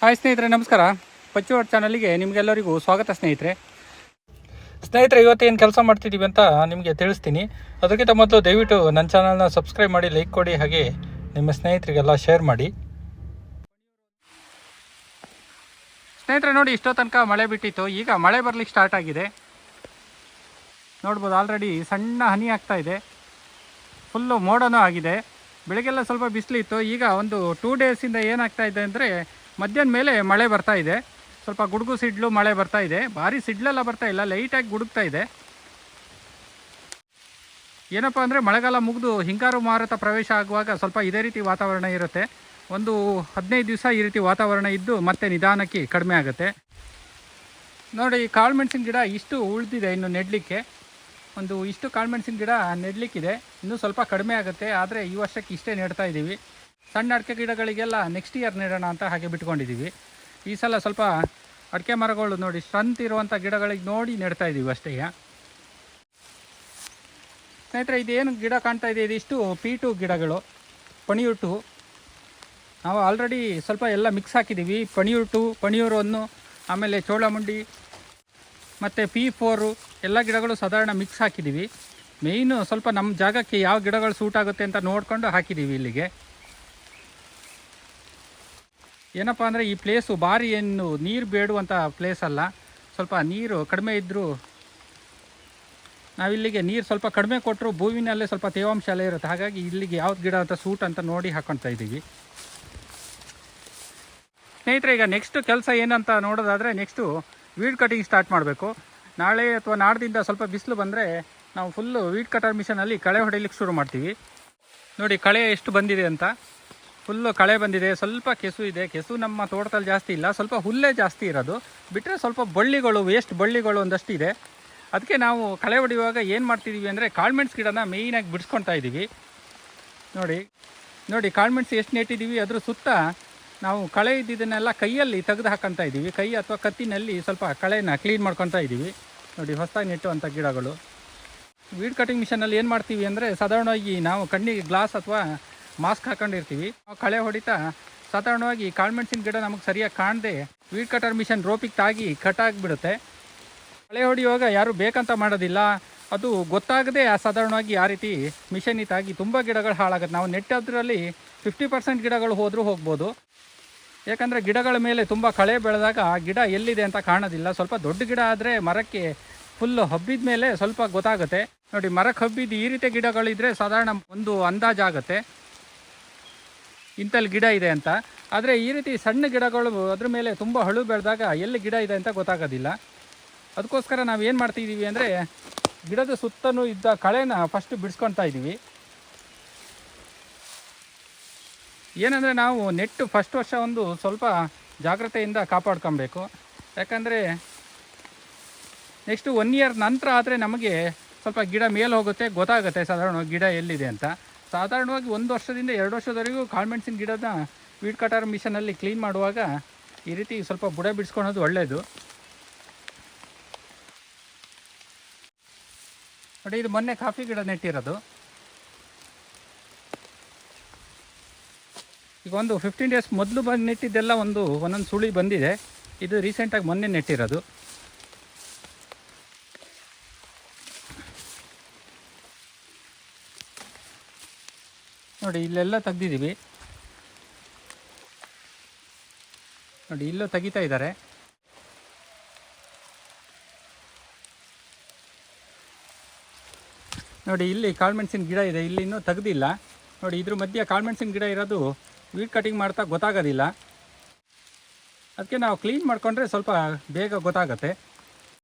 Hi ಸ್ನೇಹಿತರೆ, ನಮಸ್ಕಾರ. ಪಚ್ಚುವಟ್ ಚಾನಲ್ಗೆ ನಿಮಗೆಲ್ಲರಿಗೂ ಸ್ವಾಗತ ಸ್ನೇಹಿತರೆ. ಸ್ನೇಹಿತರೆ, ಇವತ್ತೇನು ಕೆಲಸ ಮಾಡ್ತಿದ್ದೀವಿ ಅಂತ ನಿಮಗೆ ತಿಳಿಸ್ತೀನಿ. ಅದಕ್ಕಿಂತ ಮೊದಲು ದಯವಿಟ್ಟು ನನ್ನ ಚಾನಲ್ನ ಸಬ್ಸ್ಕ್ರೈಬ್ ಮಾಡಿ, ಲೈಕ್ ಕೊಡಿ, ಹಾಗೆ ನಿಮ್ಮ ಸ್ನೇಹಿತರಿಗೆಲ್ಲ ಶೇರ್ ಮಾಡಿ. ಸ್ನೇಹಿತರೆ, ನೋಡಿ, ಇಷ್ಟೋ ತನಕ ಮಳೆ ಬಿಟ್ಟಿತ್ತು. ಈಗ ಮಳೆ ಬರಲಿಕ್ಕೆ ಸ್ಟಾರ್ಟ್ ಆಗಿದೆ. ನೋಡ್ಬೋದು ಆಲ್ರೆಡಿ ಸಣ್ಣ ಹನಿ ಆಗ್ತಾ ಇದೆ. ಫುಲ್ಲು ಮೋಡನೂ ಆಗಿದೆ. ಬೆಳಗ್ಗೆಲ್ಲ ಸ್ವಲ್ಪ ಬಿಸಿಲಿತ್ತು. ಈಗ ಒಂದು ಟೂ ಡೇಸಿಂದ ಏನಾಗ್ತಾ ಇದೆ ಅಂದರೆ ಮಧ್ಯಾಹ್ನ ಮೇಲೆ ಮಳೆ ಬರ್ತಾ ಇದೆ. ಸ್ವಲ್ಪ ಗುಡುಗು ಸಿಡ್ಲು ಮಳೆ ಬರ್ತಾ ಇದೆ. ಭಾರಿ ಸಿಡ್ಲೆಲ್ಲ ಬರ್ತಾ ಇಲ್ಲ. ಲೈಟಾಗಿ ಗುಡುಗ್ತಾ ಇದೆ. ಏನಪ್ಪ ಅಂದರೆ ಮಳೆಗಾಲ ಮುಗಿದು ಹಿಂಗಾರು ಮಾರುತ ಪ್ರವೇಶ ಆಗುವಾಗ ಸ್ವಲ್ಪ ಇದೇ ರೀತಿ ವಾತಾವರಣ ಇರುತ್ತೆ. ಒಂದು ಹದಿನೈದು ದಿವಸ ಈ ರೀತಿ ವಾತಾವರಣ ಇದ್ದು ಮತ್ತೆ ನಿಧಾನಕ್ಕೆ ಕಡಿಮೆ ಆಗುತ್ತೆ. ನೋಡಿ, ಕಾಳುಮೆಣಸಿನ ಗಿಡ ಇಷ್ಟು ಉಳಿದಿದೆ ಇನ್ನು ನೆಡಲಿಕ್ಕೆ. ಒಂದು ಇಷ್ಟು ಕಾಳುಮೆಣಸಿನ ಗಿಡ ನೆಡಲಿಕ್ಕಿದೆ. ಇನ್ನೂ ಸ್ವಲ್ಪ ಕಡಿಮೆ ಆಗುತ್ತೆ. ಆದರೆ ಈ ವರ್ಷಕ್ಕೆ ಇಷ್ಟೇ ನೆಡ್ತಾ ಇದ್ದೀವಿ ಸಣ್ಣ ಅಡಿಕೆ ಗಿಡಗಳಿಗೆಲ್ಲ ನೆಕ್ಸ್ಟ್ ಇಯರ್ ನೀಡೋಣ ಅಂತ ಹಾಗೆ ಬಿಟ್ಕೊಂಡಿದ್ದೀವಿ ಈ ಸಲ ಸ್ವಲ್ಪ ಅಡಿಕೆ ಮರಗಳು ನೋಡಿ ಸ್ಟ್ರಂತ್ ಇರುವಂಥ ಗಿಡಗಳಿಗೆ ನೋಡಿ ನೆಡ್ತಾ ಇದ್ದೀವಿ ಅಷ್ಟೇ. ಸ್ನೇಹಿತರೆ, ಇದೇನು ಗಿಡ ಕಾಣ್ತಾ ಇದೆ? ಇದಿಷ್ಟು ಪಿ ಟು ಗಿಡಗಳು, ಪಣಿಯುಟ್ಟು. ನಾವು ಆಲ್ರೆಡಿ ಸ್ವಲ್ಪ ಎಲ್ಲ ಮಿಕ್ಸ್ ಹಾಕಿದ್ದೀವಿ ಪಣಿಯೂರು ಒಂದು ಆಮೇಲೆ ಚೋಳಮುಂಡಿ, ಮತ್ತು ಪಿ ಫೋರು ಎಲ್ಲ ಗಿಡಗಳು ಸಾಧಾರಣ ಮಿಕ್ಸ್ ಹಾಕಿದ್ದೀವಿ ಮೇಯ್ನು ಸ್ವಲ್ಪ ನಮ್ಮ ಜಾಗಕ್ಕೆ ಯಾವ ಗಿಡಗಳು ಸೂಟ್ ಆಗುತ್ತೆ ಅಂತ ನೋಡಿಕೊಂಡು ಹಾಕಿದ್ದೀವಿ ಇಲ್ಲಿಗೆ. ಏನಪ್ಪ ಅಂದರೆ ಈ ಪ್ಲೇಸು ಭಾರಿ ಏನು ನೀರು ಬೇಡುವಂಥ ಪ್ಲೇಸ್ ಅಲ್ಲ. ಸ್ವಲ್ಪ ನೀರು ಕಡಿಮೆ ಇದ್ದರೂ ನಾವಿಲ್ಲಿಗೆ ನೀರು ಸ್ವಲ್ಪ ಕಡಿಮೆ ಕೊಟ್ಟರು ಭೂಮಿನಲ್ಲೇ ಸ್ವಲ್ಪ ತೇವಾಂಶ ಎಲ್ಲ ಇರುತ್ತೆ. ಹಾಗಾಗಿ ಇಲ್ಲಿಗೆ ಯಾವ್ದು ಗಿಡ ಅಂತ ಸೂಟ್ ಅಂತ ನೋಡಿ ಹಾಕೊಳ್ತಾ ಇದ್ದೀವಿ. ಸ್ನೇಹಿತರೆ, ಈಗ ನೆಕ್ಸ್ಟ್ ಕೆಲಸ ಏನಂತ ನೋಡೋದಾದರೆ ನೆಕ್ಸ್ಟು ವೀಡ್ ಕಟಿಂಗ್ ಸ್ಟಾರ್ಟ್ ಮಾಡಬೇಕು. ನಾಳೆ ಅಥವಾ ನಾಡ್ದಿಂದ ಸ್ವಲ್ಪ ಬಿಸಿಲು ಬಂದರೆ ನಾವು ಫುಲ್ಲು ವೀಡ್ ಕಟರ್ ಮಿಷನಲ್ಲಿ ಕಳೆ ಹೊಡಿಲಿಕ್ಕೆ ಶುರು ಮಾಡ್ತೀವಿ. ನೋಡಿ ಕಳೆ ಎಷ್ಟು ಬಂದಿದೆ ಅಂತ. ಫುಲ್ಲು ಕಳೆ ಬಂದಿದೆ, ಸ್ವಲ್ಪ ಕೆಸು ಇದೆ. ಕೆಸು ನಮ್ಮ ತೋಟದಲ್ಲಿ ಜಾಸ್ತಿ ಇಲ್ಲ. ಸ್ವಲ್ಪ ಹುಲ್ಲೇ ಜಾಸ್ತಿ ಇರೋದು. ಬಿಟ್ಟರೆ ಸ್ವಲ್ಪ ಬಳ್ಳಿಗಳು ವೇಸ್ಟ್ ಬಳ್ಳಿಗಳು ಒಂದಷ್ಟು ಇದೆ ಅದಕ್ಕೆ ನಾವು ಕಳೆ ಹೊಡೆಯುವಾಗ ಏನು ಮಾಡ್ತಿದ್ದೀವಿ ಅಂದರೆ ಕಾಳ್ಮೆಣ್ಸ್ ಗಿಡನ ಮೇಯ್ನಾಗಿ ಬಿಡಿಸ್ಕೊತಾ ಇದ್ದೀವಿ ನೋಡಿ ನೋಡಿ ಕಾಳ್ಮೆಣ್ಸು ಎಷ್ಟು ನೆಟ್ಟಿದ್ದೀವಿ ಅದ್ರ ಸುತ್ತ ನಾವು ಕಳೆ ಇದ್ದಿದ್ದನ್ನೆಲ್ಲ ಕೈಯಲ್ಲಿ ತೆಗೆದು ಹಾಕೊತಾ ಇದ್ದೀವಿ ಕೈ ಅಥವಾ ಕತ್ತಿನಲ್ಲಿ ಸ್ವಲ್ಪ ಕಳೆನ ಕ್ಲೀನ್ ಮಾಡ್ಕೊತಾ ಇದ್ದೀವಿ ನೋಡಿ, ಹೊಸದಾಗಿ ನೆಟ್ಟುವಂಥ ಗಿಡಗಳು. ವೀಡ್ ಕಟಿಂಗ್ ಮಿಷನಲ್ಲಿ ಏನು ಮಾಡ್ತೀವಿ ಅಂದರೆ ಸಾಧಾರಣವಾಗಿ ನಾವು ಕಣ್ಣಿಗೆ ಗ್ಲಾಸ್ ಅಥವಾ ಮಾಸ್ಕ್ ಹಾಕೊಂಡಿರ್ತೀವಿ. ಕಳೆ ಹೊಡಿತಾ ಸಾಧಾರಣವಾಗಿ ಕಾಳುಮೆಣಸಿನ ಗಿಡ ನಮಗೆ ಸರಿಯಾಗಿ ಕಾಣದೆ ವೀಡ್ ಕಟರ್ ಮಿಷನ್ ರೋಪಿಗೆ ತಾಗಿ ಕಟ್ ಆಗಿಬಿಡುತ್ತೆ. ಕಳೆ ಹೊಡೆಯುವಾಗ ಯಾರು ಬೇಕಂತ ಮಾಡೋದಿಲ್ಲ. ಅದು ಗೊತ್ತಾಗದೆ ಸಾಧಾರಣವಾಗಿ ಆ ರೀತಿ ಮಿಷನ್ ಇತ್ತಾಗಿ ತುಂಬ ಗಿಡಗಳು ಹಾಳಾಗುತ್ತೆ. ನಾವು ನೆಟ್ಟದ್ರಲ್ಲಿ ಫಿಫ್ಟಿ ಪರ್ಸೆಂಟ್ ಗಿಡಗಳು ಹೋದರೂ ಹೋಗ್ಬೋದು. ಯಾಕಂದರೆ ಗಿಡಗಳ ಮೇಲೆ ತುಂಬ ಕಳೆ ಬೆಳೆದಾಗ ಆ ಗಿಡ ಎಲ್ಲಿದೆ ಅಂತ ಕಾಣೋದಿಲ್ಲ. ಸ್ವಲ್ಪ ದೊಡ್ಡ ಗಿಡ ಆದರೆ ಮರಕ್ಕೆ ಫುಲ್ಲು ಹಬ್ಬಿದ ಮೇಲೆ ಸ್ವಲ್ಪ ಗೊತ್ತಾಗುತ್ತೆ. ನೋಡಿ ಮರಕ್ಕೆ ಹಬ್ಬಿದ್ದು ಈ ರೀತಿ ಗಿಡಗಳಿದ್ರೆ ಸಾಧಾರಣ ಒಂದು ಅಂದಾಜಾಗುತ್ತೆ ಇಂಥಲ್ಲಿ ಗಿಡ ಇದೆ ಅಂತ. ಆದರೆ ಈ ರೀತಿ ಸಣ್ಣ ಗಿಡಗಳು ಅದ್ರ ಮೇಲೆ ತುಂಬ ಹಳು ಬೆಳೆದಾಗ ಎಲ್ಲಿ ಗಿಡ ಇದೆ ಅಂತ ಗೊತ್ತಾಗೋದಿಲ್ಲ. ಅದಕ್ಕೋಸ್ಕರ ನಾವು ಏನು ಮಾಡ್ತಿದ್ದೀವಿ ಅಂದರೆ ಗಿಡದ ಸುತ್ತಲೂ ಇದ್ದ ಕಳೆನ ಫಸ್ಟ್ ಬಿಡಿಸ್ಕೊತಾ ಇದ್ದೀವಿ ಏನಂದರೆ ನಾವು ನೆಟ್ಟು ಫಸ್ಟ್ ವರ್ಷ ಒಂದು ಸ್ವಲ್ಪ ಜಾಗ್ರತೆಯಿಂದ ಕಾಪಾಡ್ಕೊಬೇಕು. ಯಾಕಂದರೆ ನೆಕ್ಸ್ಟು ಒನ್ ಇಯರ್ ನಂತರ ಆದರೆ ನಮಗೆ ಸ್ವಲ್ಪ ಗಿಡ ಮೇಲೆ ಹೋಗುತ್ತೆ, ಗೊತ್ತಾಗುತ್ತೆ ಸಾಧಾರಣ ಗಿಡ ಎಲ್ಲಿದೆ ಅಂತ. ಸಾಧಾರಣವಾಗಿ ಒಂದು ವರ್ಷದಿಂದ ಎರಡು ವರ್ಷದವರೆಗೂ ಕಾಳ್ಮೆಣ್ಸಿನ ಗಿಡದ ವೀಡ್ ಕಟರ್ ಮಿಷನಲ್ಲಿ ಕ್ಲೀನ್ ಮಾಡುವಾಗ ಈ ರೀತಿ ಸ್ವಲ್ಪ ಬುಡ ಬಿಡಿಸ್ಕೊಳೋದು ಒಳ್ಳೆಯದು ನೋಡಿ, ಇದು ಮೊನ್ನೆ ಕಾಫಿ ಗಿಡ ನೆಟ್ಟಿರೋದು. ಈಗ ಒಂದು ಫಿಫ್ಟೀನ್ ಡೇಸ್ ಮೊದಲು ಬಂದು ನೆಟ್ಟಿದ್ದೆಲ್ಲ ಒಂದು ಒಂದೊಂದು ಸುಳಿ ಬಂದಿದೆ. ಇದು ರೀಸೆಂಟಾಗಿ ಮೊನ್ನೆ ನೆಟ್ಟಿರೋದು. ನೋಡಿ, ಇಲ್ಲೆಲ್ಲ ತೆಗ್ದಿದ್ದೀವಿ. ನೋಡಿ, ಇಲ್ಲೂ ತೆಗಿತಾ ಇದ್ದಾರೆ. ನೋಡಿ, ಇಲ್ಲಿ ಕಾಳುಮೆಣಸಿನ ಗಿಡ ಇದೆ, ಇಲ್ಲಿ ಇನ್ನೂ ತೆಗ್ದಿಲ್ಲ. ನೋಡಿ, ಇದ್ರ ಮಧ್ಯೆ ಕಾಳುಮೆಣಸಿನ ಗಿಡ ಇರೋದು ವೀಡ್ ಕಟಿಂಗ್ ಮಾಡ್ತಾ ಗೊತ್ತಾಗೋದಿಲ್ಲ. ಅದಕ್ಕೆ ನಾವು ಕ್ಲೀನ್ ಮಾಡಿಕೊಂಡ್ರೆ ಸ್ವಲ್ಪ ಬೇಗ ಗೊತ್ತಾಗುತ್ತೆ.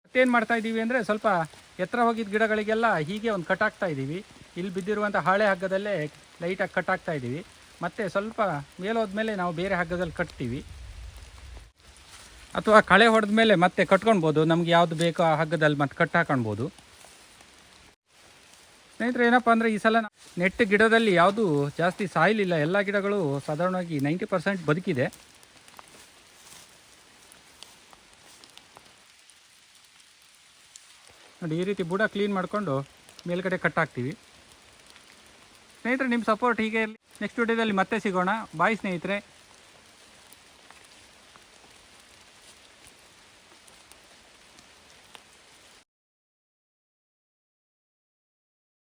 ಮತ್ತೇನು ಮಾಡ್ತಾ ಇದ್ದೀವಿ ಅಂದರೆ ಸ್ವಲ್ಪ ಎತ್ತರ ಹೋಗಿದ್ದ ಗಿಡಗಳಿಗೆಲ್ಲ ಹೀಗೆ ಒಂದು ಕಟ್ ಹಾಕ್ತಾ ಇದ್ದೀವಿ. ಇಲ್ಲಿ ಬಿದ್ದಿರುವಂಥ ಹಾಳೆ ಹಗ್ಗದಲ್ಲೇ ಲೈಟಾಗಿ ಕಟ್ ಆಗ್ತಾ ಇದ್ದೀವಿ. ಮತ್ತು ಸ್ವಲ್ಪ ಮೇಲೋದ್ಮೇಲೆ ನಾವು ಬೇರೆ ಹಗ್ಗದಲ್ಲಿ ಕಟ್ತೀವಿ. ಅಥವಾ ಕಳೆ ಹೊಡೆದ ಮೇಲೆ ಮತ್ತೆ ಕಟ್ಕೊಳ್ಬೋದು ನಮ್ಗೆ ಯಾವುದು ಬೇಕೋ ಆ ಹಗ್ಗದಲ್ಲಿ ಮತ್ತೆ ಕಟ್ ಹಾಕೊಳ್ಬೋದು ಸ್ನೇಹಿತರೆ, ಏನಪ್ಪ ಅಂದರೆ ಈ ಸಲ ನೆಟ್ ಗಿಡದಲ್ಲಿ ಯಾವುದು ಜಾಸ್ತಿ ಸಾಯಿಲಿಲ್ಲ. ಎಲ್ಲ ಗಿಡಗಳು ಸಾಧಾರಣವಾಗಿ ನೈಂಟಿ ಪರ್ಸೆಂಟ್ ಬದುಕಿದೆ. ನೋಡಿ, ಈ ರೀತಿ ಬುಡ ಕ್ಲೀನ್ ಮಾಡಿಕೊಂಡು ಮೇಲ್ಗಡೆ ಕಟ್ ಹಾಕ್ತೀವಿ. ಸ್ನೇಹಿತರೆ ನಿಮ್ಮ ಸಪೋರ್ಟ್ ಹೀಗೆ ಇರಲಿ ನೆಕ್ಸ್ಟ್ ವಿಡಿಯೋದಲ್ಲಿ ಮತ್ತೆ ಸಿಗೋಣ. ಬಾಯ್ ಸ್ನೇಹಿತರೆ.